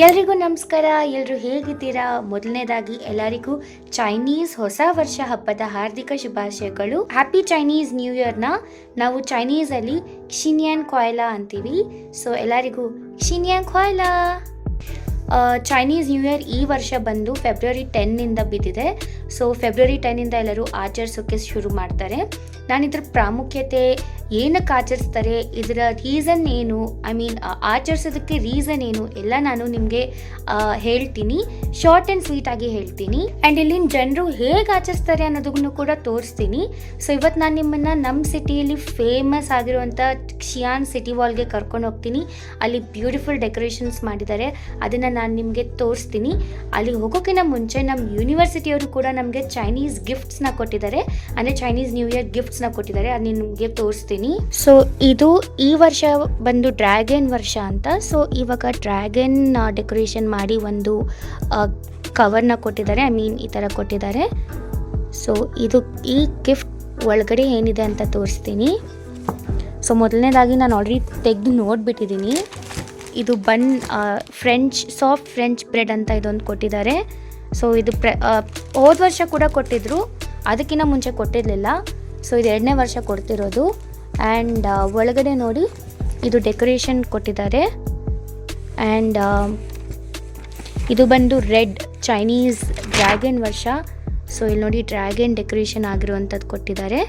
ಎಲ್ರಿಗೂ ನಮಸ್ಕಾರ. ಎಲ್ಲರೂ ಹೇಗಿದ್ದೀರಾ? ಮೊದಲನೇದಾಗಿ ಎಲ್ಲರಿಗೂ ಚೈನೀಸ್ ಹೊಸ ವರ್ಷ ಹಬ್ಬದ ಹಾರ್ದಿಕ ಶುಭಾಶಯಗಳು. ಹ್ಯಾಪಿ ಚೈನೀಸ್ ನ್ಯೂ ಇಯರ್ನ ನಾವು ಚೈನೀಸಲ್ಲಿ ಕ್ಷಿನಿಯನ್ ಕ್ವಾಯ್ಲಾ ಅಂತೀವಿ. ಸೊ ಎಲ್ಲರಿಗೂ ಕ್ಷಿನಿಯನ್ ಕ್ವಾಯ್ಲಾ ಚೈನೀಸ್ ನ್ಯೂ ಇಯರ್ ಈ ವರ್ಷ ಬಂದು ಫೆಬ್ರವರಿ ಟೆನ್ನಿಂದ ಬಿದ್ದಿದೆ. ಸೊ ಫೆಬ್ರವರಿ ಟೆನ್ನಿಂದ ಎಲ್ಲರೂ ಆಚರಿಸೋಕ್ಕೆ ಶುರು ಮಾಡ್ತಾರೆ. ನಾನು ಇದ್ರ ಪ್ರಾಮುಖ್ಯತೆ ಏನಕ್ಕೆ ಆಚರಿಸ್ತಾರೆ, ಇದರ ರೀಸನ್ ಏನು ಐ ಮೀನ್ ಆಚರಿಸೋದಕ್ಕೆ ರೀಸನ್ ಏನು, ಎಲ್ಲ ನಾನು ನಿಮಗೆ ಹೇಳ್ತೀನಿ. ಶಾರ್ಟ್ ಆ್ಯಂಡ್ ಸ್ವೀಟ್ ಆಗಿ ಹೇಳ್ತೀನಿ. ಆ್ಯಂಡ್ ಇಲ್ಲಿನ ಜನರು ಹೇಗೆ ಆಚರಿಸ್ತಾರೆ ಅನ್ನೋದನ್ನು ಕೂಡ ತೋರಿಸ್ತೀನಿ. ಸೊ ಇವತ್ತು ನಾನು ನಿಮ್ಮನ್ನು ನಮ್ಮ ಸಿಟಿಯಲ್ಲಿ ಫೇಮಸ್ ಆಗಿರುವಂಥ ಕ್ಷಿಯಾನ್ ಸಿಟಿ ವಾಲ್ಗೆ ಕರ್ಕೊಂಡು ಹೋಗ್ತೀನಿ. ಅಲ್ಲಿ ಬ್ಯೂಟಿಫುಲ್ ಡೆಕೋರೇಷನ್ಸ್ ಮಾಡಿದ್ದಾರೆ. ಅದನ್ನು ನಾನು ನಿಮಗೆ ತೋರಿಸ್ತೀನಿ. ಅಲ್ಲಿ ಹೋಗೋಕ್ಕಿಂತ ಮುಂಚೆ ನಮ್ಮ ಯೂನಿವರ್ಸಿಟಿಯವರು ಕೂಡ ನಮಗೆ ಚೈನೀಸ್ ಗಿಫ್ಟ್ಸ್ನ ಕೊಟ್ಟಿದ್ದಾರೆ. ಅಂದರೆ ಚೈನೀಸ್ ನ್ಯೂ ಇಯರ್ ಗಿಫ್ಟ್ಸ್ನ ಕೊಟ್ಟಿದ್ದಾರೆ. ಅದು ನಿಮಗೆ ತೋರಿಸ್ತೀನಿ. ಸೊ ಇದು ಈ ವರ್ಷ ಬಂದು ಡ್ರ್ಯಾಗನ್ ವರ್ಷ ಅಂತ. ಸೊ ಇವಾಗ ಡ್ರ್ಯಾಗನ್ ಡೆಕೋರೇಷನ್ ಮಾಡಿ ಒಂದು ಕವರ್ನ ಕೊಟ್ಟಿದ್ದಾರೆ. ಐ ಮೀನ್ ಈ ಥರ ಕೊಟ್ಟಿದ್ದಾರೆ. ಸೊ ಇದು ಈ ಗಿಫ್ಟ್ ಒಳಗಡೆ ಏನಿದೆ ಅಂತ ತೋರಿಸ್ತೀನಿ. ಸೊ ಮೊದಲನೇದಾಗಿ ನಾನು ಆಲ್ರೆಡಿ ತೆಗೆದು ನೋಡಿಬಿಟ್ಟಿದ್ದೀನಿ. ಇದು bun French soft French bread ಅಂತ ಇದೊಂದು ಕೊಟ್ಟಿದ್ದಾರೆ. ಸೊ ಇದು ಪ್ರ ಹೋದ ವರ್ಷ ಕೂಡ ಕೊಟ್ಟಿದ್ರು. ಅದಕ್ಕಿಂತ ಮುಂಚೆ ಕೊಟ್ಟಿರಲಿಲ್ಲ. ಸೊ ಇದು ಎರಡನೇ ವರ್ಷ ಕೊಡ್ತಿರೋದು. ಆ್ಯಂಡ್ ಒಳಗಡೆ ನೋಡಿ ಇದು ಡೆಕೋರೇಷನ್ ಕೊಟ್ಟಿದ್ದಾರೆ. ಆ್ಯಂಡ್ ಇದು ಬಂದು ರೆಡ್ ಚೈನೀಸ್ ಡ್ರ್ಯಾಗನ್ ವರ್ಷ. ಸೊ ಇಲ್ಲಿ ನೋಡಿ ಡ್ರ್ಯಾಗನ್ ಡೆಕೋರೇಷನ್ ಆಗಿರುವಂಥದ್ದು ಕೊಟ್ಟಿದ್ದಾರೆ.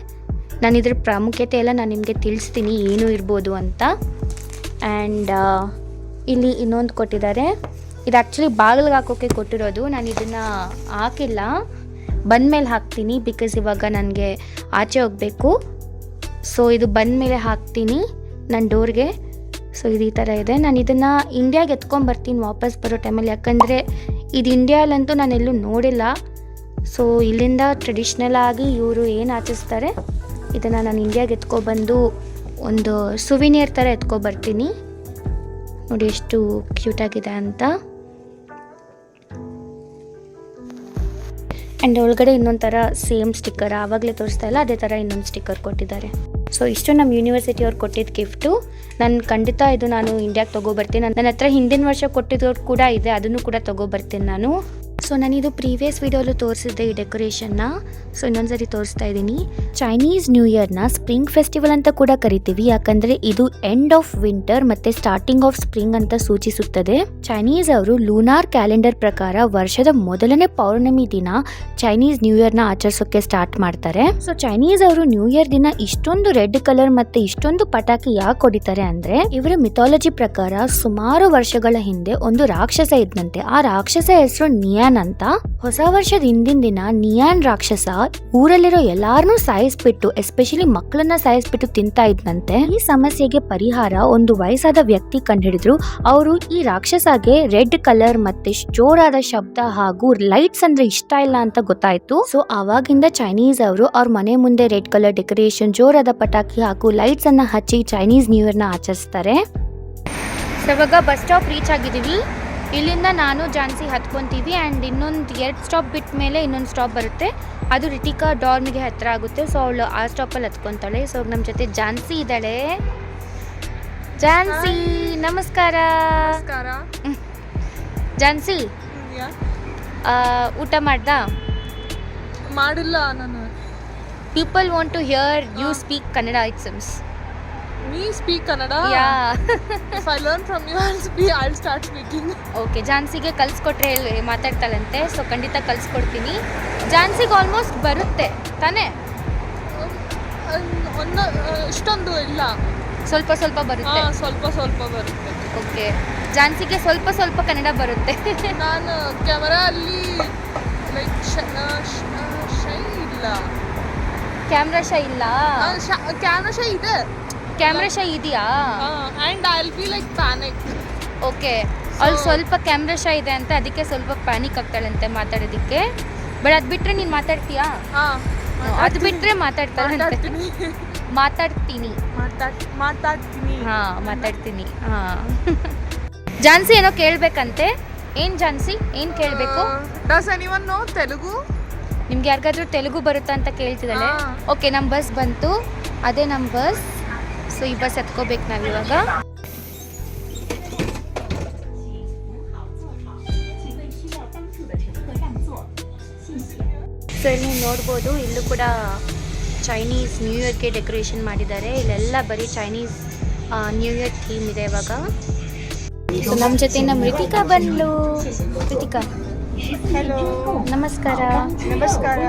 ನಾನು ಇದ್ರ ಪ್ರಾಮುಖ್ಯತೆ ಎಲ್ಲ ನಾನು ನಿಮಗೆ ತಿಳಿಸ್ತೀನಿ, ಏನು ಇರ್ಬೋದು ಅಂತ. ಆ್ಯಂಡ್ ಇಲ್ಲಿ ಇನ್ನೊಂದು ಕೊಟ್ಟಿದ್ದಾರೆ. ಇದು ಆ್ಯಕ್ಚುಲಿ ಬಾಗಿಲಿಗೆ ಹಾಕೋಕ್ಕೆ ಕೊಟ್ಟಿರೋದು. ನಾನು ಇದನ್ನು ಹಾಕಿಲ್ಲ. ಬಂದಮೇಲೆ ಹಾಕ್ತೀನಿ ಬಿಕಾಸ್ ಇವಾಗ ನನಗೆ ಆಚೆ ಹೋಗಬೇಕು. ಸೊ ಇದು ಬಂದಮೇಲೆ ಹಾಕ್ತೀನಿ ನನ್ನ ಡೋರ್ಗೆ. ಸೊ ಇದು ಈ ಥರ ಇದೆ. ನಾನು ಇದನ್ನು ಇಂಡಿಯಾಗೆ ಎತ್ಕೊಂಬರ್ತೀನಿ ವಾಪಸ್ ಬರೋ ಟೈಮಲ್ಲಿ ಯಾಕಂದರೆ ಇದು ಇಂಡಿಯಾಲಂತೂ ಎಲ್ಲೂ ನೋಡಿಲ್ಲ. ಸೊ ಇಲ್ಲಿಂದ ಟ್ರೆಡಿಷ್ನಲ್ ಆಗಿ ಇವರು ಏನು ಆಚರಿಸ್ತಾರೆ? ಇದನ್ನು ನಾನು ಇಂಡಿಯಾಗೆ ಎತ್ಕೊಬಂದು ಒಂದು ಸುವಿನಿಯರ್ ಥರ ಎತ್ಕೊಬರ್ತೀನಿ ನೋಡಿ ಎಷ್ಟು ಕ್ಯೂಟಾಗಿದೆ ಅಂತ. ಆ್ಯಂಡ್ ಒಳಗಡೆ ಇನ್ನೊಂದು ಥರ ಸೇಮ್ ಸ್ಟಿಕ್ಕರ್ ಆವಾಗಲೇ ತೋರಿಸ್ತಾ ಇಲ್ಲ, ಅದೇ ಥರ ಇನ್ನೊಂದು ಸ್ಟಿಕ್ಕರ್ ಕೊಟ್ಟಿದ್ದಾರೆ. ಸೊ ಇಷ್ಟು ನಮ್ಮ ಯೂನಿವರ್ಸಿಟಿ ಅವ್ರು ಕೊಟ್ಟಿದ್ದ ಗಿಫ್ಟು ನಾನು ಖಂಡಿತ ಇದು ನಾನು ಇಂಡಿಯಾಗೆ ತೊಗೊಬರ್ತೀನಿ ನನ್ನ ಹತ್ರ ಹಿಂದಿನ ವರ್ಷ ಕೊಟ್ಟಿದ್ದು ಕೂಡ ಇದೆ, ಅದನ್ನು ಕೂಡ ತೊಗೊಬರ್ತೀನಿ ನಾನು. ಸೊ ನಾನಿದು ಪ್ರೀವಿಯಸ್ ವಿಡಿಯೋಲ್ಲೂ ತೋರಿಸಿದ್ದೆ ಈ ಡೆಕೋರೇಷನ್ನ ಸೊ ಇನ್ನೊಂದ್ಸರಿ ತೋರಿಸ್ತಾ ಇದ್ದೀನಿ. ಚೈನೀಸ್ ನ್ಯೂ ಇಯರ್ನ ಸ್ಪ್ರಿಂಗ್ ಫೆಸ್ಟಿವಲ್ ಅಂತ ಕೂಡ ಕರಿತೀವಿ. ಯಾಕಂದ್ರೆ ಇದು ಎಂಡ್ ಆಫ್ ವಿಂಟರ್ ಮತ್ತೆ ಸ್ಟಾರ್ಟಿಂಗ್ ಆಫ್ ಸ್ಪ್ರಿಂಗ್ ಅಂತ ಸೂಚಿಸುತ್ತದೆ. ಚೈನೀಸ್ ಅವರು ಲೂನಾರ್ ಕ್ಯಾಲೆಂಡರ್ ಪ್ರಕಾರ ವರ್ಷದ ಮೊದಲನೇ ಪೌರ್ಣಮಿ ದಿನ ಚೈನೀಸ್ ನ್ಯೂ ಇಯರ್ನ ಆಚರಿಸೋಕೆ ಸ್ಟಾರ್ಟ್ ಮಾಡ್ತಾರೆ. ಸೊ ಚೈನೀಸ್ ಅವರು ನ್ಯೂ ಇಯರ್ ದಿನ ಇಷ್ಟೊಂದು ರೆಡ್ ಕಲರ್ ಮತ್ತೆ ಇಷ್ಟೊಂದು ಪಟಾಕಿ ಯಾಕೆ ಹೊಡಿತಾರೆ ಅಂದ್ರೆ, ಇವರ ಮಿಥಾಲಜಿ ಪ್ರಕಾರ ಸುಮಾರು ವರ್ಷಗಳ ಹಿಂದೆ ಒಂದು ರಾಕ್ಷಸ ಇದ್ದಂತೆ ಆ ರಾಕ್ಷಸ ಹೆಸರು ನಿಯಾನ್ ಅಂತ ಹೊಸ ವರ್ಷದ ಹಿಂದಿನ ದಿನ ನಿಯಾನ್ ರಾಕ್ಷಸ ಊರಲ್ಲಿರೋ ಎಲ್ಲಾರನ್ನೂ ಸಾಯಿಸ್ಬಿಟ್ಟು ಎಸ್ಪೆಷಲಿ ಮಕ್ಕಳನ್ನ ಸಾಯಿಸ್ಬಿಟ್ಟು ತಿಂತಾ ಇದ್ನಂತೆ. ಈ ಸಮಸ್ಯೆಗೆ ಪರಿಹಾರ ಒಂದು ವಯಸ್ಸಾದ ವ್ಯಕ್ತಿ ಕಂಡುಹಿಡಿದ್ರು. ಅವರು ಈ ರಾಕ್ಷಸಗೆ ರೆಡ್ ಕಲರ್ ಮತ್ತೆ ಜೋರಾದ ಶಬ್ದ ಹಾಗೂ ಲೈಟ್ಸ್ ಅಂದ್ರೆ ಇಷ್ಟ ಇಲ್ಲ ಅಂತ ಗೊತ್ತಾಯ್ತು. ಸೊ ಅವಾಗಿಂದ ಚೈನೀಸ್ ಅವರು ಅವ್ರ ಮನೆ ಮುಂದೆ ರೆಡ್ ಕಲರ್ ಡೆಕೋರೇಷನ್, ಜೋರಾದ ಪಟಾಕಿ ಹಾಗೂ ಲೈಟ್ಸ್ ಅನ್ನ ಹಚ್ಚಿ ಚೈನೀಸ್ ನ್ಯೂ ಇಯರ್ನ ಆಚರಿಸ್ತಾರೆ. ಸೊ ಇವಾಗ ಬಸ್ ಸ್ಟಾಪ್ ರೀಚ್ ಆಗಿದ್ದೀವಿ. ಇಲ್ಲಿಂದ ನಾನು ಜಾನ್ಸಿ ಹತ್ಕೊತೀವಿ ಆ್ಯಂಡ್ ಇನ್ನೊಂದು ಎರಡು ಸ್ಟಾಪ್ ಬಿಟ್ಟ ಮೇಲೆ ಇನ್ನೊಂದು ಸ್ಟಾಪ್ ಬರುತ್ತೆ. ಅದು ರಿಟಿಕಾ ಡಾರ್ಮಿಗೆ ಹತ್ತಿರ ಆಗುತ್ತೆ. ಸೊ ಅವಳು ಆ ಸ್ಟಾಪಲ್ಲಿ ಹತ್ಕೊತಾಳೆ. ಸೊ ನಮ್ಮ ಜೊತೆ ಜಾನ್ಸಿ ಇದ್ದಾಳೆ. ಜಾನ್ಸಿ ನಮಸ್ಕಾರ. ಜಾನ್ಸಿ ಊಟ ಮಾಡ್ದಾ? ಮಾಡಿಲ್ಲ ನಾನು. People want to hear you speak Kannada it seems ನೀ speak Kannada yeah I learn from you all ಸ್ಪೀ I'll start speaking okay ಜಾನ್ಸಿಗೆ ಕಲ್ಸ್ಕೊಟ್ರೆ ಹೇಳಿ ಮಾತಾಡ್ತಾಳಂತೆ ಸೊ ಖಂಡಿತ ಕಲ್ಸ್ಕೊಡ್ತೀನಿ. ಜಾನ್ಸಿಗೆ ಆಲ್ಮೋಸ್ಟ್ ಬರುತ್ತೆ ತಾನೇ? ಒಂದು ಇಷ್ಟೊಂದು ಇಲ್ಲ. ಸ್ವಲ್ಪ ಸ್ವಲ್ಪ ಹಾ ಬರುತ್ತೆ ಸ್ವಲ್ಪ ಸ್ವಲ್ಪ ಬರುತ್ತೆ. ಓಕೆ ಜಾನ್ಸಿಗೆ ಸ್ವಲ್ಪ ಸ್ವಲ್ಪ ಕನ್ನಡ ಬರುತ್ತೆ. ನಾನು ಕ್ಯಾಮರಾ ಅಲ್ಲಿ ಲೈಕ್ ಶೈ ಇಲ್ಲ. ಕ್ಯಾಮ್ರಾ ಶೈ ಇಲ್ಲ? ಕ್ಯಾಮ್ರಾ ಶೈ ಇದೆ. ಕ್ಯಾಮ್ರಾ ಶೈ ಇದೆಯಾ? And I be like panic okay ಅವ್ಳು ಸ್ವಲ್ಪ ಕ್ಯಾಮ್ರಾ ಶೈ ಇದೆ ಅಂತ ಅದಕ್ಕೆ ಸ್ವಲ್ಪ ಪ್ಯಾನಿಕ್ ಆಗ್ತಾಳಂತೆ ಮಾತಾಡೋದಕ್ಕೆ. ಬಟ್ ಅದು ಬಿಟ್ಟರೆ ನೀನು ಮಾತಾಡ್ತೀಯಾ? ಹಾಂ ಅದು ಬಿಟ್ಟರೆ ಮಾತಾಡ್ತಾಳೆ ಮಾತಾಡ್ತೀನಿ. ಮಾತಾಡ್ತೀನಿ. ಮಾತಾಡ್ ಮಾತಾಡ್ತೀನಿ. ಹಾಂ ಮಾತಾಡ್ತೀನಿ. ಹಾ. ಜಾನ್ಸಿ ಏನೋ ಕೇಳಬೇಕಂತೆ. ಏನ್ ಜಾನ್ಸಿ? ಏನ್ ಕೇಳಬೇಕು? Does anyone know Telugu? ನಿಮ್ಗೆ ಯಾರಿಗಾದ್ರೂ ತೆಲುಗು ಬರುತ್ತಾ ಅಂತ ಕೇಳ್ತಿದ್ದಾಳೆ? ಓಕೆ ನಮ್ಮ ಬಸ್ ಬಂತು. ಅದೇ ನಮ್ಮ ಬಸ್ ಸೊ ಈ ಬಸ್ ಎತ್ಕೋಬೇಕು ನಾವು ಇವಾಗ ಸೊ ನೀವು ನೋಡ್ಬೋದು, ಇಲ್ಲೂ ಕೂಡ ಚೈನೀಸ್ ನ್ಯೂ ಇಯರ್ಗೆ ಡೆಕೋರೇಷನ್ ಮಾಡಿದ್ದಾರೆ. ಇಲ್ಲೆಲ್ಲ ಬರೀ ಚೈನೀಸ್ ನ್ಯೂ ಇಯರ್ ಥೀಮ್ ಇದೆ ಇವಾಗ. ನಮ್ಮ ಜೊತೆ ನಮ್ಮ ರಿತಿಕಾ ಬಂದ್ಲು. Hello. ನಮಸ್ಕಾರ ನಮಸ್ಕಾರ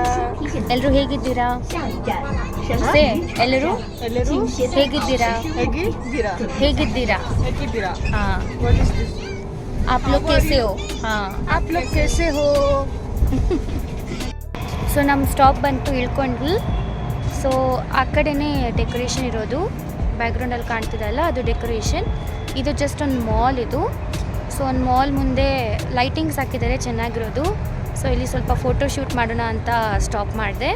ಎಲ್ಲರೂ ಹೇಗಿದ್ದೀರಾ ಸೇ ಎಲ್ಲರೂ ಎಲ್ಲರೂ ಹೇಗಿದ್ದೀರಾ ಹೇಗಿದ್ದೀರಾ ಹೇಗಿದ್ದೀರಾ ಹೇಗಿದ್ದೀರಾ ಹಾಂ What is this? आप लोग कैसे हो ಹಾಂ आप लोग कैसे हो ಸೊ ನಮ್ಮ ಸ್ಟಾಪ್ ಬಂತು ಇಳ್ಕೊಂಡ್ವಿ ಸೊ ಆ ಕಡೆನೇ ಡೆಕೋರೇಷನ್ ಇರೋದು ಬ್ಯಾಕ್ಗ್ರೌಂಡಲ್ಲಿ ಕಾಣ್ತಿದಲ್ಲ ಅದು ಡೆಕೋರೇಷನ್ ಇದು ಜಸ್ಟ್ ಒಂದು ಮಾಲ್ ಇದು ಸೊ ಒಂದು ಮಾಲ್ ಮುಂದೆ ಲೈಟಿಂಗ್ಸ್ ಹಾಕಿದ್ದಾರೆ, ಚೆನ್ನಾಗಿರೋದು. ಸೊ ಇಲ್ಲಿ ಸ್ವಲ್ಪ ಫೋಟೋ ಶೂಟ್ ಮಾಡೋಣ ಅಂತ ಸ್ಟಾಪ್ ಮಾಡಿದೆ.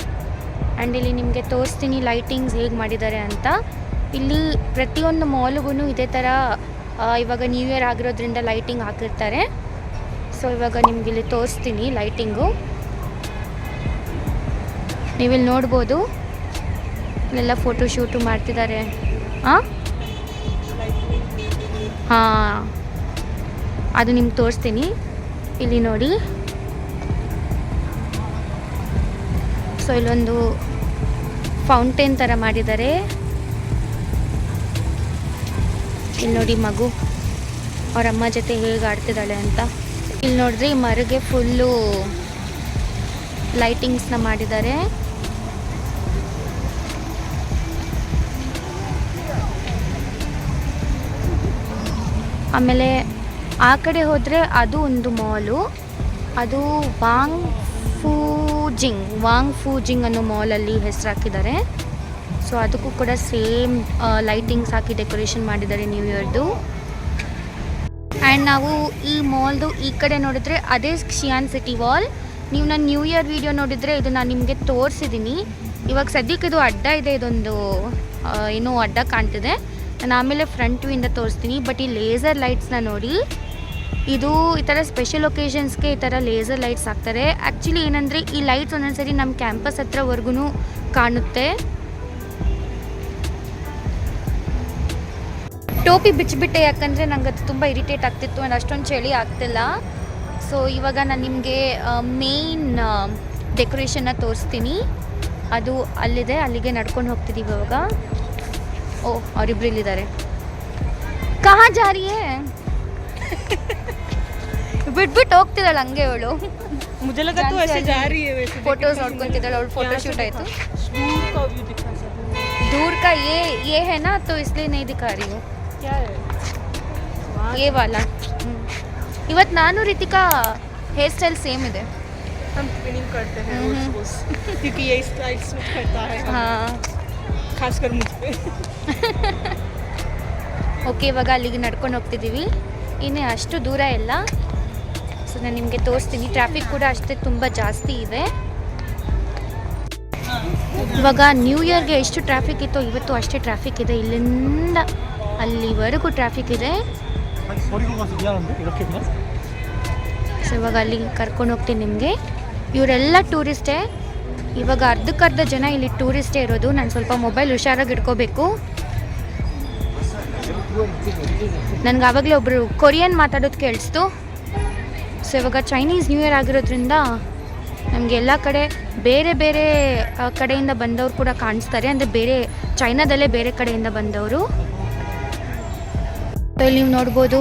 ಆ್ಯಂಡ್ ಇಲ್ಲಿ ನಿಮಗೆ ತೋರಿಸ್ತೀನಿ ಲೈಟಿಂಗ್ಸ್ ಹೇಗೆ ಮಾಡಿದ್ದಾರೆ ಅಂತ. ಇಲ್ಲಿ ಪ್ರತಿಯೊಂದು ಮಾಲ್ಗೂ ಇದೇ ಥರ ಇವಾಗ ನ್ಯೂ ಇಯರ್ ಆಗಿರೋದ್ರಿಂದ ಲೈಟಿಂಗ್ ಹಾಕಿರ್ತಾರೆ. ಸೊ ಇವಾಗ ನಿಮ್ಗೆ ಇಲ್ಲಿ ತೋರಿಸ್ತೀನಿ ಲೈಟಿಂಗು ನೀವಿಲ್ಲಿ ನೋಡ್ಬೋದು. ಇಲ್ಲೆಲ್ಲ ಫೋಟೋ ಶೂಟು ಮಾಡ್ತಿದ್ದಾರೆ. ಹಾಂ ಹಾಂ. ಅದು ನಿಮ್ಗೆ ತೋರಿಸ್ತೀನಿ. ಇಲ್ಲಿ ನೋಡಿ. ಸೊ ಇಲ್ಲೊಂದು ಫೌಂಟೇನ್ ಥರ ಮಾಡಿದ್ದಾರೆ. ಇಲ್ಲಿ ನೋಡಿ ಮಗು. ಅವ್ರ ಅಮ್ಮ ಜೊತೆ ಹೇಗೆ ಆಡ್ತಿದ್ದಾಳೆ ಅಂತ. ಇಲ್ಲಿ ನೋಡಿದ್ರೆ ಈ ಮರಗೆ ಫುಲ್ಲು ಲೈಟಿಂಗ್ಸ್ನ ಮಾಡಿದ್ದಾರೆ. ಆಮೇಲೆ ಆ ಕಡೆ ಹೋದರೆ ಅದು ಒಂದು ಮಾಲು, ಅದು ವಾಂಗ್ ಫೂಜಿಂಗ್ ವಾಂಗ್ ಫೂಜಿಂಗ್ ಅನ್ನೋ ಮಾಲಲ್ಲಿ ಹೆಸರು ಹಾಕಿದ್ದಾರೆ. ಸೊ ಅದಕ್ಕೂ ಕೂಡ ಸೇಮ್ ಲೈಟಿಂಗ್ಸ್ ಹಾಕಿ ಡೆಕೋರೇಷನ್ ಮಾಡಿದ್ದಾರೆ ನ್ಯೂ ಇಯರ್ದು ಆ್ಯಂಡ್ ನಾವು ಈ ಮಾಲ್ದು ಈ ಕಡೆ ನೋಡಿದ್ರೆ ಅದೇ ಶಿಯಾನ್ ಸಿಟಿ ವಾಲ್ ನೀವು ನನ್ನ ನ್ಯೂ ಇಯರ್ ವಿಡಿಯೋ ನೋಡಿದರೆ ಇದು ನಾನು ನಿಮಗೆ ತೋರಿಸಿದ್ದೀನಿ ಇವಾಗ ಸದ್ಯಕ್ಕೆ ಇದು ಅಡ್ಡ ಇದೆ, ಇದೊಂದು ಏನೋ ಅಡ್ಡ ಕಾಣ್ತಿದೆ. ನಾನು ಆಮೇಲೆ ಫ್ರಂಟ್ ವ್ಯೂಯಿಂದ ತೋರಿಸ್ತೀನಿ ಬಟ್ ಈ ಲೇಸರ್ ಲೈಟ್ಸ್ನ ನೋಡಿ. ಇದು ಈ ಥರ ಸ್ಪೆಷಲ್ ಒಕೇಶನ್ಸ್ಗೆ ಈ ಥರ ಲೇಸರ್ ಲೈಟ್ಸ್ ಹಾಕ್ತಾರೆ. ಆ್ಯಕ್ಚುಲಿ ಏನಂದರೆ ಈ ಲೈಟ್ಸ್ ಒಂದೊಂದ್ಸರಿ ನಮ್ಮ ಕ್ಯಾಂಪಸ್ ಹತ್ರವರೆಗೂ ಕಾಣುತ್ತೆ. ಟೋಪಿ ಬಿಚ್ಚಿಬಿಟ್ಟೆ ಯಾಕಂದರೆ ನಂಗೆ ಅದು ತುಂಬ ಇರಿಟೇಟ್ ಆಗ್ತಿತ್ತು ಆ್ಯಂಡ್ ಅಷ್ಟೊಂದು ಚಳಿ ಆಗ್ತಿಲ್ಲ. ಸೊ ಇವಾಗ ನಾನು ನಿಮಗೆ ಮೇನ್ ಡೆಕೋರೇಷನ್ನ ತೋರಿಸ್ತೀನಿ. ಅದು ಅಲ್ಲಿದೆ, ಅಲ್ಲಿಗೆ ನಡ್ಕೊಂಡು ಹೋಗ್ತಿದ್ದೀವಿ ಇವಾಗ. ಓ ಅವರಿಬ್ರು ಇಲ್ಲಿದ್ದಾರೆ. ಕಹಾ ಜಾರಿಯೇ? ಬಿಟ್ಬಿಟ್ಟು ಹೋಗ್ತಿದ್ದಾಳೆ ಹಂಗೆ ಅವಳು मुझे लगा तू ऐसे जा रही है वैसे ಫೋಟೋಸ್ ನೋಡ್ಕೊಂತಿದ್ದಾಳೆ ಅವಳು ಫೋಟೋ ಶೂಟ್ ಆಯಿತು दूर का व्यू दिखा सकते दूर का ये ये है ना तो इसलिए नहीं दिखा रही हूँ क्या है वहाँ ये वाला ಇವತ್ತು ನಾನು ರಿತಿಕಾ ಹೇರ್ ಸ್ಟೈಲ್ ಸೇಮ್ ಇದೆ हम ट्विनिंग करते हैं हम्म। रोज रोज क्योंकि ये स्टाइल सूट करता है हम- ಹಾಂ खासकर मुझ पे ಓಕೆ ಇವಾಗ ಅಲ್ಲಿಗೆ ನಡ್ಕೊಂಡು ಹೋಗ್ತಿದ್ದೀವಿ ಇನ್ನೇ ಅಷ್ಟು ದೂರ ಇಲ್ಲ ನಾನು ನಿಮಗೆ ತೋರಿಸ್ತೀನಿ. ಟ್ರಾಫಿಕ್ ಕೂಡ ಅಷ್ಟೇ ತುಂಬ ಜಾಸ್ತಿ ಇದೆ. ಇವಾಗ ನ್ಯೂ ಇಯರ್ಗೆ ಎಷ್ಟು ಟ್ರಾಫಿಕ್ ಇತ್ತೋ ಇವತ್ತು ಅಷ್ಟೇ ಟ್ರಾಫಿಕ್ ಇದೆ. ಇಲ್ಲಿಂದ ಅಲ್ಲಿವರೆಗೂ ಟ್ರಾಫಿಕ್ ಇದೆ. ಸೊ ಇವಾಗ ಅಲ್ಲಿ ಕರ್ಕೊಂಡು ಹೋಗ್ತೀನಿ ನಿಮಗೆ. ಇವರೆಲ್ಲ ಟೂರಿಸ್ಟೇ ಇವಾಗ ಅರ್ಧಕ್ಕರ್ಧ ಜನ ಇಲ್ಲಿ ಟೂರಿಸ್ಟೇ ಇರೋದು. ನಾನು ಸ್ವಲ್ಪ ಮೊಬೈಲ್ ಹುಷಾರಾಗಿ ಇಟ್ಕೋಬೇಕು ನನಗೆ ಆವಾಗಲೇ ಒಬ್ಬರು ಕೊರಿಯನ್ ಮಾತಾಡೋದು ಕೇಳಿಸ್ತು. ಸೊ ಇವಾಗ ಚೈನೀಸ್ ನ್ಯೂ ಇಯರ್ ಆಗಿರೋದ್ರಿಂದ ನಮಗೆ ಎಲ್ಲ ಕಡೆ ಬೇರೆ ಬೇರೆ ಕಡೆಯಿಂದ ಬಂದವರು ಕೂಡ ಕಾಣಿಸ್ತಾರೆ. ಅಂದರೆ ಬೇರೆ ಚೈನಾದಲ್ಲೇ ಬೇರೆ ಕಡೆಯಿಂದ ಬಂದವರು. ಇಲ್ಲಿ ನೀವು ನೋಡ್ಬೋದು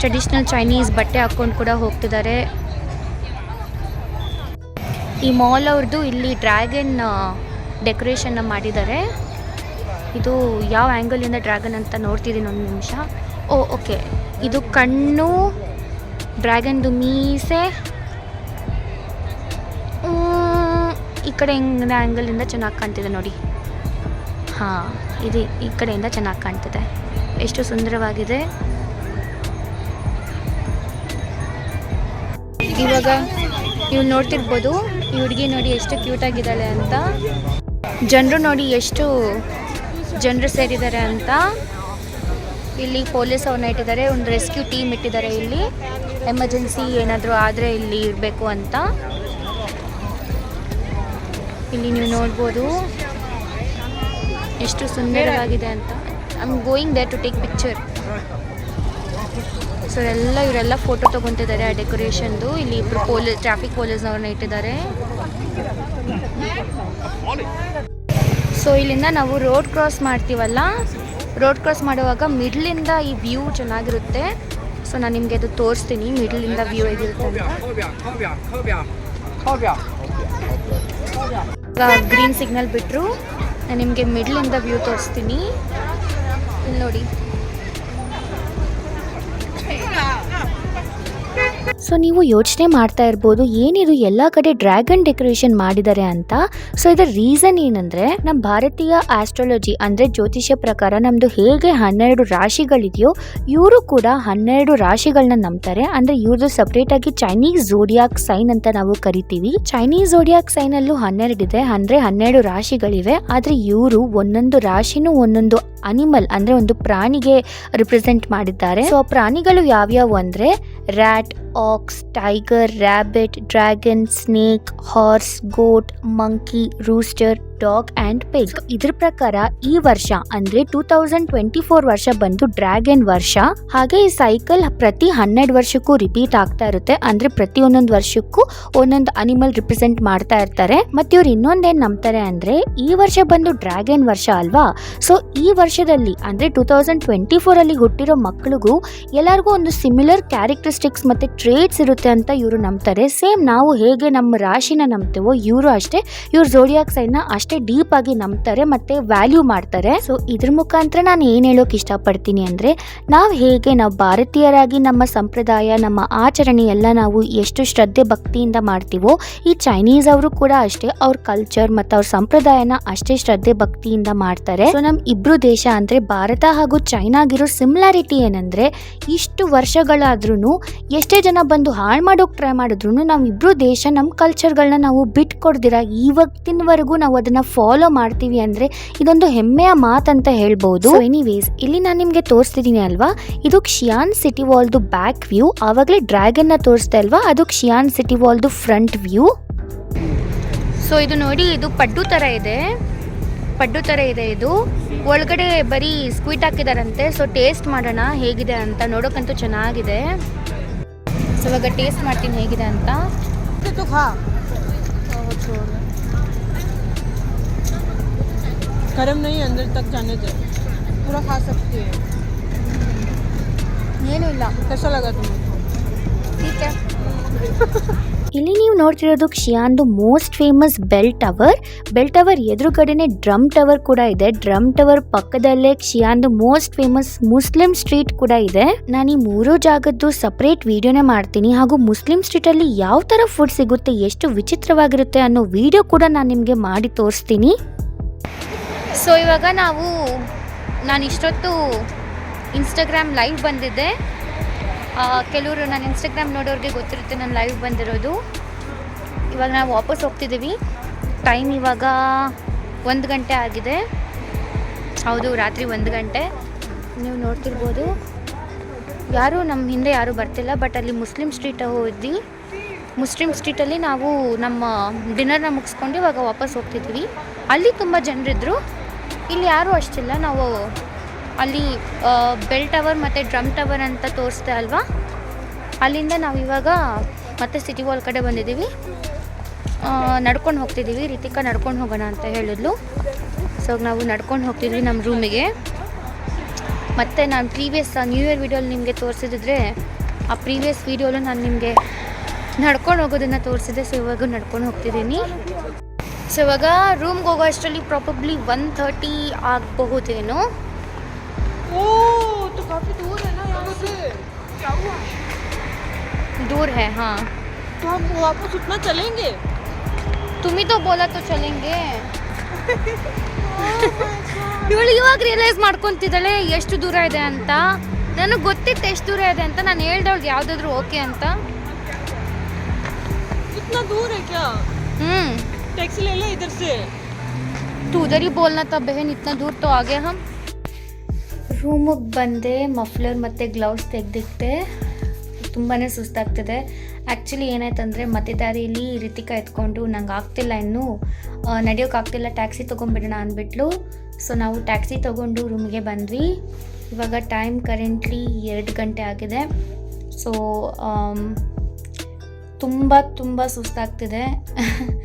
ಟ್ರೆಡಿಷ್ನಲ್ ಚೈನೀಸ್ ಬಟ್ಟೆ ಹಾಕ್ಕೊಂಡು ಕೂಡ ಹೋಗ್ತಿದ್ದಾರೆ. ಈ ಮಾಲ್ ಅವ್ರದ್ದು ಇಲ್ಲಿ ಡ್ರ್ಯಾಗನ್ ಡೆಕೋರೇಷನ್ನ ಮಾಡಿದ್ದಾರೆ. ಇದು ಯಾವ ಆ್ಯಂಗಲಿಂದ ಡ್ರ್ಯಾಗನ್ ಅಂತ ನೋಡ್ತಿದ್ದೀನಿ ಒಂದು ನಿಮಿಷ. ಓ ಓಕೆ ಇದು ಕಣ್ಣು ಡ್ರ್ಯಾಗನ್ದು ಮೀಸೆ ಈ ಕಡೆ ಹಿಂಗೆ ಆ್ಯಂಗಲಿಂದ ಚೆನ್ನಾಗಿ ಕಾಣ್ತಿದೆ ನೋಡಿ. ಹಾಂ, ಇದು ಈ ಕಡೆಯಿಂದ ಚೆನ್ನಾಗಿ ಕಾಣ್ತಿದೆ. ಎಷ್ಟು ಸುಂದರವಾಗಿದೆ. ಇವಾಗ ನೀವು ನೋಡ್ತಿರ್ಬೋದು, ಈ ಹುಡುಗಿ ನೋಡಿ ಎಷ್ಟು ಕ್ಯೂಟ್ ಆಗಿದ್ದಾಳೆ ಅಂತ. ಜನರು ನೋಡಿ ಎಷ್ಟು ಜನರು ಸೇರಿದ್ದಾರೆ ಅಂತ. ಇಲ್ಲಿ ಪೊಲೀಸ್ ಅವ್ರನ್ನ ಇಟ್ಟಿದ್ದಾರೆ, ಒಂದು ರೆಸ್ಕ್ಯೂ ಟೀಮ್ ಇಟ್ಟಿದ್ದಾರೆ ಇಲ್ಲಿ. ಎಮರ್ಜೆನ್ಸಿ ಏನಾದರೂ ಆದರೆ ಇಲ್ಲಿ ಇರಬೇಕು ಅಂತ. ಇಲ್ಲಿ ನೀವು ನೋಡ್ಬೋದು ಎಷ್ಟು ಸುಂದರವಾಗಿದೆ ಅಂತ. I am going there to take picture so ಎಲ್ಲ ಇವರೆಲ್ಲ ಫೋಟೋ ತೊಗೊತಿದ್ದಾರೆ ಆ ಡೆಕೋರೇಷನ್ದು ಇಲ್ಲಿ ಇಬ್ಬರು ಪೊಲೀಸ್ ಟ್ರಾಫಿಕ್ ಪೊಲೀಸ್ನವ್ರನ್ನ ಇಟ್ಟಿದ್ದಾರೆ. ಸೊ ಇಲ್ಲಿಂದ ನಾವು ರೋಡ್ ಕ್ರಾಸ್ ಮಾಡ್ತೀವಲ್ಲ? ರೋಡ್ ಕ್ರಾಸ್ ಮಾಡುವಾಗ ಮಿಡ್ಲಿಂದ ಈ ವ್ಯೂ ಚೆನ್ನಾಗಿರುತ್ತೆ. ಸೊ ನಾನು ನಿಮಗೆ ಅದು ತೋರಿಸ್ತೀನಿ ಮಿಡ್ಲಿಂದ ವ್ಯೂ ಹೇಗಿರುತ್ತೆ ಅಂತ. ಗ್ರೀನ್ ಸಿಗ್ನಲ್ ಬಿಟ್ಟರು ನಾನು ನಿಮಗೆ ಮಿಡ್ಲಿಂದ ವ್ಯೂ ತೋರಿಸ್ತೀನಿ. ಇಲ್ಲಿ ನೋಡಿ. ಸೊ ನೀವು ಯೋಚನೆ ಮಾಡ್ತಾ ಇರ್ಬೋದು, ಏನಿದು ಎಲ್ಲ ಕಡೆ ಡ್ರ್ಯಾಗನ್ ಡೆಕೋರೇಷನ್ ಮಾಡಿದ್ದಾರೆ ಅಂತ. ಸೊ ಇದರ ರೀಸನ್ ಏನಂದ್ರೆ ನಮ್ಮ ಭಾರತೀಯ ಆಸ್ಟ್ರಾಲಜಿ ಅಂದ್ರೆ ಜ್ಯೋತಿಷ್ಯ ಪ್ರಕಾರ ನಮ್ದು ಹೇಗೆ ಹನ್ನೆರಡು ರಾಶಿಗಳಿದೆಯೋ, ಇವರು ಕೂಡ ಹನ್ನೆರಡು ರಾಶಿಗಳನ್ನ ನಂಬ್ತಾರೆ. ಅಂದ್ರೆ ಇವ್ರದ್ದು ಸಪ್ರೇಟ್ ಆಗಿ ಚೈನೀಸ್ ಜೋಡಿಯಾಕ್ ಸೈನ್ ಅಂತ ನಾವು ಕರಿತೀವಿ. ಚೈನೀಸ್ ಜೋಡಿಯಾಕ್ ಸೈನ್ ಅಲ್ಲೂ ಹನ್ನೆರಡಿದೆ ಅಂದ್ರೆ ಹನ್ನೆರಡು ರಾಶಿಗಳಿವೆ. ಆದ್ರೆ ಇವರು ಒಂದೊಂದು ರಾಶಿನೂ ಒಂದೊಂದು ಅನಿಮಲ್ ಅಂದ್ರೆ ಒಂದು ಪ್ರಾಣಿಗೆ ರಿಪ್ರೆಸೆಂಟ್ ಮಾಡಿದ್ದಾರೆ. ಸೊ ಪ್ರಾಣಿಗಳು ಯಾವ್ಯಾವು ಅಂದ್ರೆ rat fox, tiger, rabbit, dragon, snake, horse, goat, monkey, rooster, dog and pig. ಇದ್ರ ಪ್ರಕಾರ ಈ ವರ್ಷ ಅಂದ್ರೆ ಟೂ ತೌಸಂಡ್ ಟ್ವೆಂಟಿ ಫೋರ್ ವರ್ಷ ಬಂದು ಡ್ರ್ಯಾಗನ್ ವರ್ಷ. ಹಾಗೆ ಈ ಸೈಕಲ್ ಪ್ರತಿ ಹನ್ನೆರಡು ವರ್ಷಕ್ಕೂ ರಿಪೀಟ್ ಆಗ್ತಾ ಇರುತ್ತೆ. ಅಂದ್ರೆ ಪ್ರತಿ ಒಂದೊಂದು ವರ್ಷಕ್ಕೂ ಒಂದೊಂದು ಅನಿಮಲ್ ರಿಪ್ರೆಸೆಂಟ್ ಮಾಡ್ತಾ ಇರ್ತಾರೆ. ಮತ್ತೆ ಇವ್ರು ಇನ್ನೊಂದೇನ್ ನಂಬ್ತಾರೆ ಅಂದ್ರೆ ಈ ವರ್ಷ ಬಂದು ಡ್ರ್ಯಾಗನ್ ವರ್ಷ ಅಲ್ವಾ? ಸೊ ಈ ವರ್ಷದಲ್ಲಿ ಅಂದ್ರೆ ಟೂ ತೌಸಂಡ್ ಟ್ವೆಂಟಿ ಫೋರ್ ಅಲ್ಲಿ ಹುಟ್ಟಿರೋ ಮಕ್ಕಳಿಗೂ ಎಲ್ಲರಿಗೂ ಒಂದು ಸಿಮಿಲರ್ ಕ್ಯಾರೆಕ್ಟರಿಸ್ಟಿಕ್ಸ್ ಮತ್ತೆ ಟ್ರೇಟ್ಸ್ ಇರುತ್ತೆ ಅಂತ ಇವರು ನಂಬ್ತಾರೆ. ಸೇಮ್ ನಾವು ಹೇಗೆ ನಮ್ಮ ರಾಶಿನ ನಂಬ್ತೇವೋ ಇವರು ಅಷ್ಟೇ. ಇವ್ರ ಜೋಡಿಯಾಕ್ ಸೈನ್ನ ಅಷ್ಟೇ ಡೀಪ್ ಆಗಿ ನಂಬ್ತಾರೆ ಮತ್ತೆ ವ್ಯಾಲ್ಯೂ ಮಾಡ್ತಾರೆ. ಸೊ ಇದ್ರ ಮುಖಾಂತರ ನಾನು ಏನ್ ಹೇಳೋಕೆ ಇಷ್ಟಪಡ್ತೀನಿ ಅಂದ್ರೆ, ನಾವು ಹೇಗೆ ನಾವು ಭಾರತೀಯರಾಗಿ ನಮ್ಮ ಸಂಪ್ರದಾಯ, ನಮ್ಮ ಆಚರಣೆ ಎಲ್ಲ ನಾವು ಎಷ್ಟು ಶ್ರದ್ಧೆ ಭಕ್ತಿಯಿಂದ ಮಾಡ್ತೀವೋ, ಈ ಚೈನೀಸ್ ಅವರು ಕೂಡ ಅಷ್ಟೇ ಅವ್ರ ಕಲ್ಚರ್ ಮತ್ತು ಅವ್ರ ಸಂಪ್ರದಾಯನ ಅಷ್ಟೇ ಶ್ರದ್ಧೆ ಭಕ್ತಿಯಿಂದ ಮಾಡ್ತಾರೆ. ಸೊ ನಮ್ ಇಬ್ರು ದೇಶ ಅಂದ್ರೆ ಭಾರತ ಹಾಗೂ ಚೈನಾಗಿರೋ ಸಿಮಿಲಾರಿಟಿ ಏನಂದ್ರೆ, ಇಷ್ಟು ವರ್ಷಗಳಾದ್ರೂ ಎಷ್ಟೇ ಜನ ಬಂದು ಹಾಳು ಮಾಡೋಕೆ ಟ್ರೈ ಮಾಡಿದ್ರು ನಾವಿಬ್ರು ದೇಶ ನಮ್ಮ ಕಲ್ಚರ್ಗಳನ್ನ ನಾವು ಬಿಟ್ಕೊಡ್ದಿರ ಇವತ್ತಿನವರೆಗೂ ನಾವು ಅದನ್ನ ಫಾಲೋ ಮಾಡ್ತೀವಿ ಅಂದರೆ ಇದೊಂದು ಹೆಮ್ಮೆಯ ಮಾತಂತ ಹೇಳ್ಬೋದು. ಎನಿವೇಸ್ ಇಲ್ಲಿ ನಾನು ನಿಮಗೆ ತೋರಿಸ್ತಿದ್ದೀನಿ ಅಲ್ವಾ? ಇದು ಕ್ಷಿಯಾನ್ ಸಿಟಿ ವಾಲ್ದು ಬ್ಯಾಕ್ ವ್ಯೂ ಆವಾಗಲೇ ಡ್ರ್ಯಾಗನ್ನ ತೋರಿಸ್ತಾ ಅಲ್ವಾ? ಅದು ಕ್ಷಿಯಾನ್ ಸಿಟಿ ವಾಲ್ದು ಫ್ರಂಟ್ ವ್ಯೂ ಸೊ ಇದು ನೋಡಿ ಇದು ಪಡ್ಡು ಥರ ಇದೆ. ಪಡ್ಡು ಥರ ಇದೆ ಇದು. ಒಳಗಡೆ ಬರೀ ಸ್ವೀಟ್ ಹಾಕಿದಾರಂತೆ. ಸೊ ಟೇಸ್ಟ್ ಮಾಡೋಣ ಹೇಗಿದೆ ಅಂತ. ನೋಡೋಕ್ಕಂತೂ ಚೆನ್ನಾಗಿದೆ. ಸೊ ಇವಾಗ ಟೇಸ್ಟ್ ಮಾಡ್ತೀನಿ ಹೇಗಿದೆ ಅಂತ. गरम नहीं अंदर तक जाने दे पूरा खा सकती है ಏನೂ ಇಲ್ಲ कैसा लगा तुम्हें ಇಲ್ಲಿ ನೀವು ನೋಡ್ತಿರೋದು ಕ್ಷಿಯಾನ್ದು most famous bell tower bell tower ಎದುರುಗಡೆನೆ drum tower ಕೂಡ ಇದೆ ಡ್ರಮ್ ಟವರ್ ಪಕ್ಕದಲ್ಲೇ ಕ್ಷಿಯಾನ್ದು ಮೋಸ್ಟ್ ಫೇಮಸ್ ಮುಸ್ಲಿಂ ಸ್ಟ್ರೀಟ್ ಕೂಡ ಇದೆ ನಾನು ಈ ಮೂರು ಜಾಗದ್ದು ಸಪರೇಟ್ ವಿಡಿಯೋನೇ ಮಾಡ್ತೀನಿ ಹಾಗೂ ಮುಸ್ಲಿಂ ಸ್ಟ್ರೀಟ್ ಅಲ್ಲಿ ಯಾವ ತರ ಫುಡ್ ಸಿಗುತ್ತೆ ಎಷ್ಟು ವಿಚಿತ್ರವಾಗಿರುತ್ತೆ ಅನ್ನೋ ವಿಡಿಯೋ ಕೂಡ ನಾನು ನಿಮಗೆ ಮಾಡಿ ತೋರಿಸ್ತೀನಿ ಸೊ ಇವಾಗ ನಾವು, ನಾನು ಇಷ್ಟೊತ್ತು ಇನ್ಸ್ಟಾಗ್ರಾಮ್ ಲೈವ್ ಬಂದಿದ್ದೆ. ಕೆಲವರು ನಾನು ಇನ್ಸ್ಟಾಗ್ರಾಮ್ ನೋಡೋರಿಗೆ ಗೊತ್ತಿರುತ್ತೆ ನಾನು ಲೈವ್ ಬಂದಿರೋದು. ಇವಾಗ ನಾವು ವಾಪಸ್ ಹೋಗ್ತಿದ್ದೀವಿ. ಟೈಮ್ ಇವಾಗ ಒಂದು ಗಂಟೆ ಆಗಿದೆ. ಹೌದು, ರಾತ್ರಿ ಒಂದು ಗಂಟೆ. ನೀವು ನೋಡ್ತಿರ್ಬೋದು. ಯಾರೂ ನಮ್ಮ ಹಿಂದೆ ಯಾರೂ ಬರ್ತಿಲ್ಲ ಬಟ್ ಅಲ್ಲಿ ಮುಸ್ಲಿಂ ಸ್ಟ್ರೀಟ್ ಹೋದ್ವಿ. ಮುಸ್ಲಿಂ ಸ್ಟ್ರೀಟಲ್ಲಿ ನಾವು ನಮ್ಮ ಡಿನ್ನರ್ನ ಮುಗಿಸ್ಕೊಂಡು ಇವಾಗ ವಾಪಸ್ ಹೋಗ್ತಿದ್ವಿ. ಅಲ್ಲಿ ತುಂಬ ಜನರಿದ್ದರು ಇಲ್ಲಿ ಯಾರೂ ಅಷ್ಟಿಲ್ಲ. ನಾವು ಅಲ್ಲಿ ಬೆಲ್ ಟವರ್ ಮತ್ತು ಡ್ರಮ್ ಟವರ್ ಅಂತ ತೋರಿಸ್ದೆ ಅಲ್ವಾ? ಅಲ್ಲಿಂದ ನಾವು ಇವಾಗ ಮತ್ತೆ ಸಿಟಿ ವಾಲ್ ಕಡೆ ಬಂದಿದ್ದೀವಿ. ನಡ್ಕೊಂಡು ಹೋಗ್ತಿದ್ದೀವಿ. ರಿತಿಕಾ ನಡ್ಕೊಂಡು ಹೋಗೋಣ ಅಂತ ಹೇಳಿದ್ಲು. ಸೊ ನಾವು ನಡ್ಕೊಂಡು ಹೋಗ್ತಿದ್ವಿ ನಮ್ಮ ರೂಮಿಗೆ ಮತ್ತು ನಾನು ಪ್ರೀವಿಯಸ್ ನ್ಯೂ ಇಯರ್ ವೀಡಿಯೋಲಿ ನಿಮಗೆ ತೋರಿಸಿದ್ರೆ ಆ ಪ್ರೀವಿಯಸ್ ವೀಡಿಯೋಲು ನಾನು ನಿಮಗೆ ನಡ್ಕೊಂಡು ಹೋಗೋದನ್ನು ತೋರಿಸಿದೆ. ಸೊ ಇವಾಗ ನಡ್ಕೊಂಡು ಹೋಗ್ತಿದ್ದೀನಿ. ಸೊ ಇವಾಗ ರೂಮ್ಗೆ ಹೋಗೋ ಅಷ್ಟರಲ್ಲಿ ಪ್ರಾಬಬ್ಲಿ ಒನ್ ಥರ್ಟಿ ಆಗಬಹುದೇನೋ ओ तो काफी दूर है ना यहाँ से क्या हुआ दूर है हाँ तो हम वापस उतना चलेंगे तुम ही तो बोला तो चलेंगे ಇವಳು ಇವಾಗ ರಿಯಲೈಸ್ ಮಾಡ್ಕೊಂತಿದ್ದಾಳೆ ಎಷ್ಟು ದೂರ ಇದೆ ಅಂತ ನನಗೆ ಗೊತ್ತಿತ್ತು ಎಷ್ಟು ದೂರ ಇದೆ ಅಂತ ನಾನು ಹೇಳ್ದವಳು ಯಾವುದಾದ್ರೂ ಓಕೆ ಅಂತ इतना दूर है क्या ಹ್ಞೂ टैक्सी ले ले इधर से तू उधर ही बोलना था बहन इतना दूर तो आ गए हम ರೂಮಿಗೆ ಬಂದೆ ಮಫ್ಲರ್ ಮತ್ತು ಗ್ಲೌಸ್ ತೆಗೆದಿಟ್ಟೆ ತುಂಬಾ ಸುಸ್ತಾಗ್ತಿದೆ ಆ್ಯಕ್ಚುಲಿ ಏನಾಯ್ತಂದರೆ ಮಧ್ಯದಾರಿಯಲ್ಲಿ ರಿತಿಕಾ ಎತ್ಕೊಂಡು ನಂಗೆ ಆಗ್ತಿಲ್ಲ ಇನ್ನು ನಡೆಯೋಕ್ಕಾಗ್ತಿಲ್ಲ ಟ್ಯಾಕ್ಸಿ ತೊಗೊಂಡ್ಬಿಡೋಣ ಅಂದ್ಬಿಟ್ಲು ಸೊ ನಾವು ಟ್ಯಾಕ್ಸಿ ತೊಗೊಂಡು ರೂಮಿಗೆ ಬಂದ್ವಿ ಇವಾಗ ಟೈಮ್ ಕರೆಂಟ್ಲಿ ಎರಡು ಗಂಟೆ ಆಗಿದೆ ಸೊ ತುಂಬ ತುಂಬ ಸುಸ್ತಾಗ್ತಿದೆ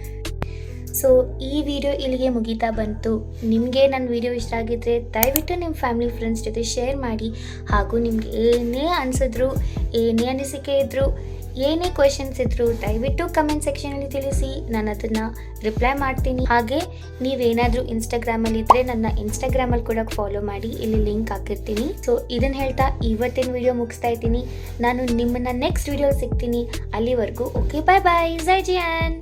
ಸೊ ಈ ವಿಡಿಯೋ ಇಲ್ಲಿಗೆ ಮುಗೀತಾ ಬಂತು. ನಿಮಗೆ ನನ್ನ ವಿಡಿಯೋ ಇಷ್ಟ ಆಗಿದ್ದರೆ ದಯವಿಟ್ಟು ನಿಮ್ಮ ಫ್ಯಾಮಿಲಿ ಫ್ರೆಂಡ್ಸ್ ಜೊತೆ ಶೇರ್ ಮಾಡಿ. ಹಾಗೂ ನಿಮ್ಗೆ ಏನೇ ಅನಿಸಿದ್ರು, ಏನೇ ಅನಿಸಿಕೆ ಇದ್ದರೂ ಏನೇ ಕ್ವೆಶನ್ಸ್ ಇದ್ದರೂ ದಯವಿಟ್ಟು ಕಮೆಂಟ್ ಸೆಕ್ಷನಲ್ಲಿ ತಿಳಿಸಿ. ನಾನು ಅದನ್ನು ರಿಪ್ಲೈ ಮಾಡ್ತೀನಿ. ಹಾಗೆ ನೀವೇನಾದರೂ ಇನ್ಸ್ಟಾಗ್ರಾಮಲ್ಲಿ ಇದ್ದರೆ ನನ್ನ ಇನ್ಸ್ಟಾಗ್ರಾಮಲ್ಲಿ ಕೂಡ ಫಾಲೋ ಮಾಡಿ. ಇಲ್ಲಿ ಲಿಂಕ್ ಹಾಕಿರ್ತೀನಿ. ಸೊ ಇದನ್ನು ಹೇಳ್ತಾ ಇವತ್ತಿನ ವಿಡಿಯೋ ಮುಗಿಸ್ತಾ ಇದ್ದೀನಿ. ನಾನು ನಿಮ್ಮನ್ನ ನೆಕ್ಸ್ಟ್ ವಿಡಿಯೋ ಸಿಗ್ತೀನಿ. ಅಲ್ಲಿವರೆಗೂ ಓಕೆ ಬಾಯ್ ಬಾಯ್ ಜೈ ಜಿಯಾನ್.